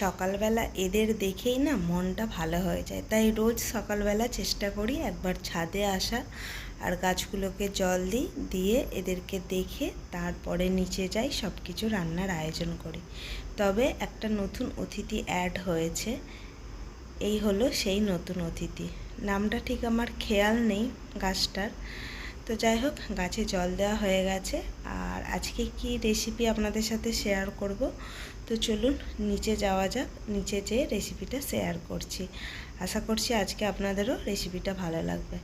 সকালবেলা এদের দেখেই না মনটা ভালো হয়ে যায়। তাই রোজ সকালবেলা চেষ্টা করি একবার ছাদে আসা আর গাছগুলোকে জল দিই, দিয়ে এদেরকে দেখে তারপরে নিচে যাই সব কিছু রান্নার আয়োজন করি। তবে একটা নতুন অতিথি অ্যাড হয়েছে। এই হলো সেই নতুন অতিথি। নামটা ঠিক আমার খেয়াল নেই গাছটার। তো যাই হোক, গাছে জল দেওয়া হয়ে গেছে। আর আজকে কি রেসিপি আপনাদের সাথে শেয়ার করব? তো চলুন, নিচে যাওয়া যাক। নিচে যেয়ে রেসিপিটা শেয়ার করছি। আশা করছি আজকে আপনাদেরও রেসিপিটা ভালো লাগবে।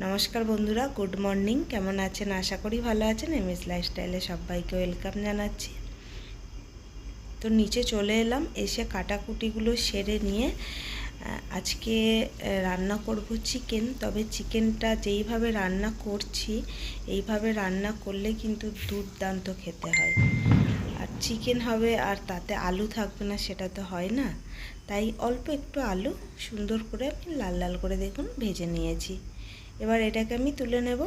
নমস্কার বন্ধুরা গুড মর্নিং কেমন আছেন? আশা করি ভালো আছেন। এম এস লাইফস্টাইলে সবাইকে ওয়েলকাম জানাচ্ছি। তো নিচে চলে এলাম। এসে কাটাকুটিগুলো সেরে নিয়ে আজকে রান্না করব চিকেন তবে চিকেনটা যেইভাবে রান্না করছি, এইভাবে রান্না করলে কিন্তু দুর্দান্ত খেতে হয়। আর চিকেন হবে আর তাতে আলু থাকবে না, সেটা তো হয় না। তাই অল্প একটু আলু, সুন্দর করে আমি লাল লাল করে দেখুন ভেজে নিয়েছি। এবার এটাকে আমি তুলে নেব।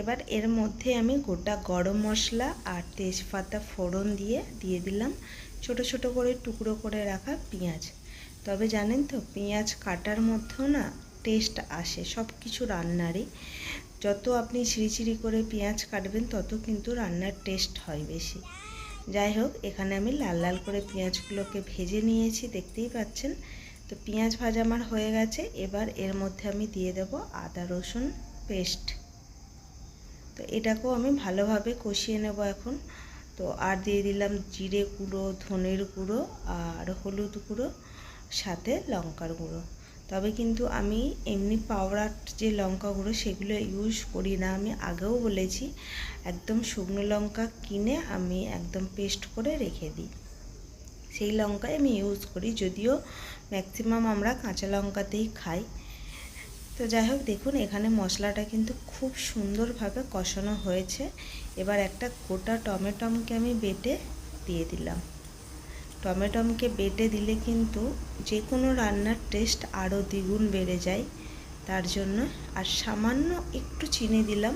এবার এর মধ্যে আমি গোটা গরম মশলা আর তেজপাতা ফোড়ন দিয়ে দিয়ে দিলাম। ছোট ছোট করে টুকরো করে রাখা পেঁয়াজ। তবে জানেন তো, পেঁয়াজ কাটার মধ্যেও না টেস্ট আসে সব কিছু রান্নারই। যত আপনি ছিঁড়ি করে পেঁয়াজ কাটবেন, তত কিন্তু রান্নার টেস্ট হয় বেশি। যাই হোক, এখানে আমি লাল লাল করে পেঁয়াজগুলোকে ভেজে নিয়েছি, দেখতেই পাচ্ছেন? তো পেঁয়াজ ভাজা আমার হয়ে গেছে, এবার এর মধ্যে আমি দিয়ে দেব আদা রসুন পেস্ট তো এটাকেও আমি ভালোভাবে কষিয়ে নেব এখন। তো আর দিয়ে দিলাম জিরে গুঁড়ো, ধনের গুঁড়ো আর হলুদ গুঁড়ো। সাথে লঙ্কার গুঁড়ো। তবে কিন্তু আমি এমনি পাউডার যে লঙ্কা গুঁড়ো সেগুলো ইউজ করি না। আমি আগেও বলেছি, একদম শুকনো লঙ্কা কিনে আমি একদম পেস্ট করে রেখে দিই। সেই লঙ্কাই আমি ইউজ করি, যদিও ম্যাক্সিমাম আমরা কাঁচা লঙ্কাতেই খাই। তো যাই হোক, দেখুন, এখানে মশলাটা কিন্তু খুব সুন্দরভাবে কষানো হয়েছে। এবার একটা গোটা টমেটোমকে আমি বেটে দিয়ে দিলাম। টমেটোমকে বেটে দিলে কিন্তু যে কোনো রান্নার টেস্ট আরও দ্বিগুণ বেড়ে যায়। তার জন্য আর সামান্য একটু চিনি দিলাম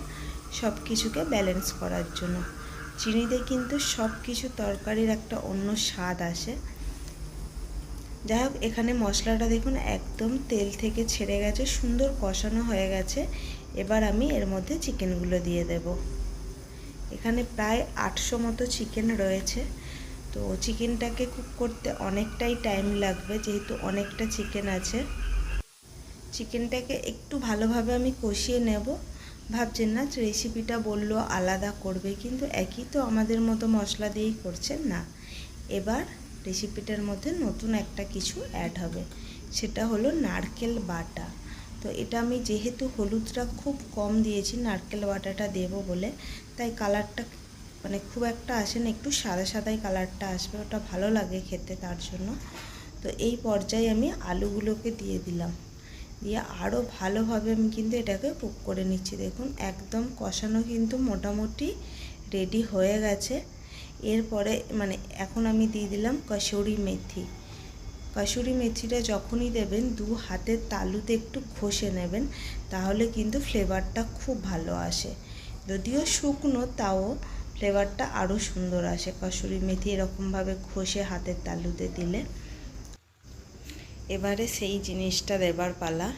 সব কিছুকে ব্যালেন্স করার জন্য। চিনিতে কিন্তু সব কিছু তরকারির একটা অন্য স্বাদ আসে। যাই হোক এখানে মশলাটা দেখুন একদম তেল থেকে ছেড়ে গেছে, সুন্দর কষানো হয়ে গেছে। এবার আমি এর মধ্যে চিকেনগুলো দিয়ে দেব। এখানে প্রায় আটশো মতো চিকেন রয়েছে। তো চিকেনটাকে কুক করতে অনেকটাই টাইম লাগবে, যেহেতু অনেকটা চিকেন আছে। চিকেনটাকে একটু ভালোভাবে আমি কষিয়ে নেব। ভাবছেন না রেসিপিটা বলল আলাদা করবে, কিন্তু একই তো আমাদের মতো মশলা দিয়েই করছেন না। এবার রেসিপিটার মধ্যে নতুন একটা কিছু অ্যাড হবে, সেটা হলো নারকেল বাটা। তো এটা আমি যেহেতু হলুদটা খুব কম দিয়েছি, নারকেল বাটাটা দেব বলে, তাই কালারটা মানে খুব একটা আসে না, একটু সাদা সাদাই কালারটা আসবে, ওটা ভালো লাগে খেতে তার জন্য। তো এই পর্যায়ে আমি আলুগুলোকে দিয়ে দিলাম। দিয়ে আরও ভালোভাবে আমি কিন্তু এটাকে কুক করে নিচ্ছি। দেখুন, একদম কষানো কিন্তু মোটামুটি রেডি হয়ে গেছে। এরপরে মানে এখন আমি দিয়ে দিলাম কসুরি মেথি। কসুরি মেথিটা যখনই দেবেন, দু হাতের তালুতে একটু ঘষে নেবেন, তাহলে কিন্তু ফ্লেভারটা খুব ভালো আসে। যদিও শুকনো, তাও ফ্লেভারটা আরও সুন্দর আসে। কসুরি মেথি এরকমভাবে ঘষে হাতের তালুতে দিলে। এবারে সেই জিনিসটা দেবার পালা।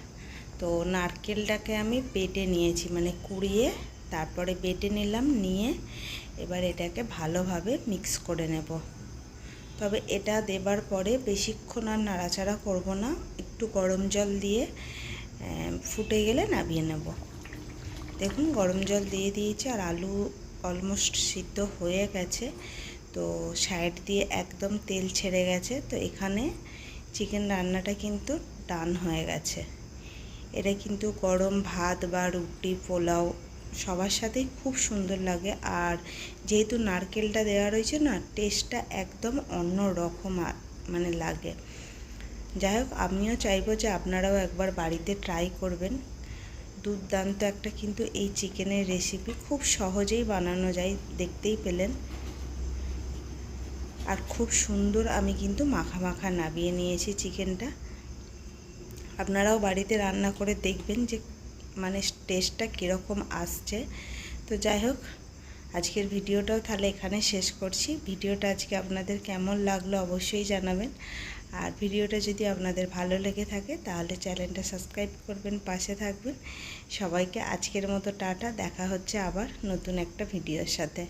তো নারকেলটাকে আমি বেটে নিয়েছি মানে কুড়িয়ে তারপরে বেটে নিলাম, নিয়ে এবার এটাকে ভালোভাবে মিক্স করে নেব। তবে এটা দেবার পরে বেশিক্ষণ আর নাড়াচাড়া করব না, একটু গরম জল দিয়ে ফুটে গেলে নামিয়ে নেব। দেখুন, গরম জল দিয়ে দিয়েছি আর আলু অলমোস্ট সিদ্ধ হয়ে গেছে। তো সাইড দিয়ে একদম তেল ছেড়ে গেছে। তো এখানে চিকেন রান্নাটা কিন্তু ডান হয়ে গেছে। এটা কিন্তু গরম ভাত বা রুটি, পোলাও সবার সাথেই খুব সুন্দর লাগে। আর যেহেতু নারকেলটা দেওয়া রয়েছে না টেস্টটা একদম অন্য রকম মানে লাগে। যাই হোক, আমিও চাইব যে আপনারাও একবার বাড়িতে ট্রাই করবেন। দুর্দান্ত একটা কিন্তু এই চিকেনের রেসিপি খুব সহজেই বানানো যায়, দেখতেই পেলেন। আর খুব সুন্দর আমি কিন্তু মাখা মাখা নাবিয়ে নিয়েছি চিকেনটা। আপনারাও বাড়িতে রান্না করে দেখবেন যে মানে টেস্টটা কীরকম আসছে। তো যাই হোক, আজকের ভিডিওটাও তাহলে এখানে শেষ করছি। ভিডিওটা আজকে আপনাদের কেমন লাগল অবশ্যই জানাবেন। আর ভিডিওটা যদি আপনাদের ভালো লেগে থাকে, তাহলে চ্যানেলটা সাবস্ক্রাইব করবেন, পাশে থাকবেন। সবাইকে আজকের মতো টাটা, দেখা হচ্ছে আবার নতুন একটা ভিডিওর সাথে।